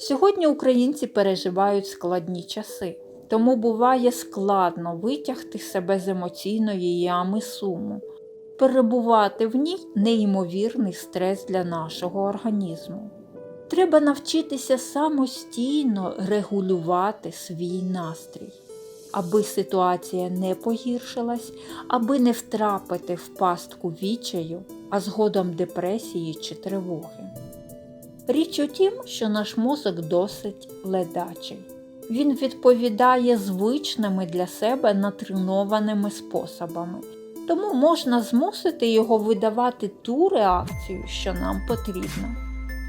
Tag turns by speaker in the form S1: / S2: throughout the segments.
S1: Сьогодні українці переживають складні часи, тому буває складно витягти себе з емоційної ями суму. Перебувати в ній неймовірний стрес для нашого організму. Треба навчитися самостійно регулювати свій настрій, аби ситуація не погіршилась, аби не втрапити в пастку відчаю, а згодом депресії чи тривоги. Річ у тім, що наш мозок досить ледачий. Він відповідає звичними для себе натренованими способами, тому можна змусити його видавати ту реакцію, що нам потрібно.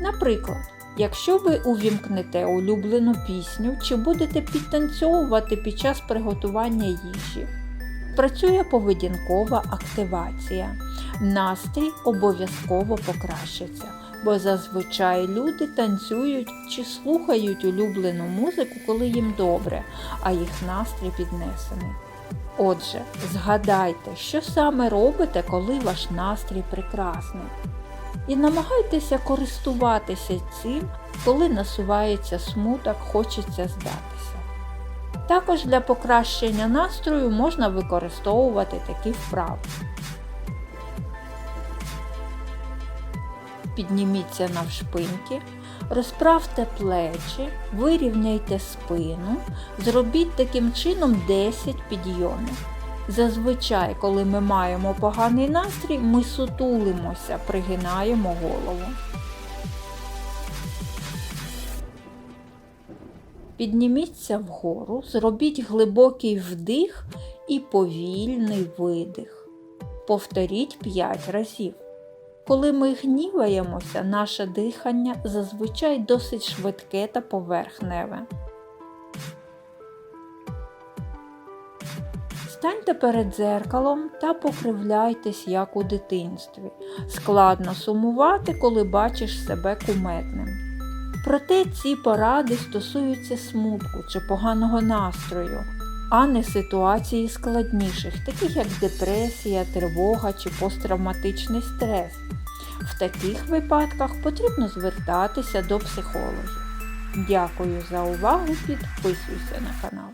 S1: Наприклад, якщо ви увімкнете улюблену пісню чи будете підтанцьовувати під час приготування їжі, працює поведінкова активація, настрій обов'язково покращиться, бо зазвичай люди танцюють чи слухають улюблену музику, коли їм добре, а їх настрій піднесений. Отже, згадайте, що саме робите, коли ваш настрій прекрасний. І намагайтеся користуватися цим, коли насувається смуток, хочеться здатися. Також для покращення настрою можна використовувати такі вправи. Підніміться навшпиньки, розправте плечі, вирівняйте спину, зробіть таким чином 10 підйомів. Зазвичай, коли ми маємо поганий настрій, ми сутулимося, пригинаємо голову. Підніміться вгору, зробіть глибокий вдих і повільний видих. Повторіть 5 разів. Коли ми гніваємося, наше дихання зазвичай досить швидке та поверхневе. Станьте перед дзеркалом та покривляйтесь, як у дитинстві. Складно сумувати, коли бачиш себе куметним. Проте ці поради стосуються смутку чи поганого настрою, а не ситуації складніших, таких як депресія, тривога чи посттравматичний стрес. В таких випадках потрібно звертатися до психологів. Дякую за увагу, підписуйся на канал.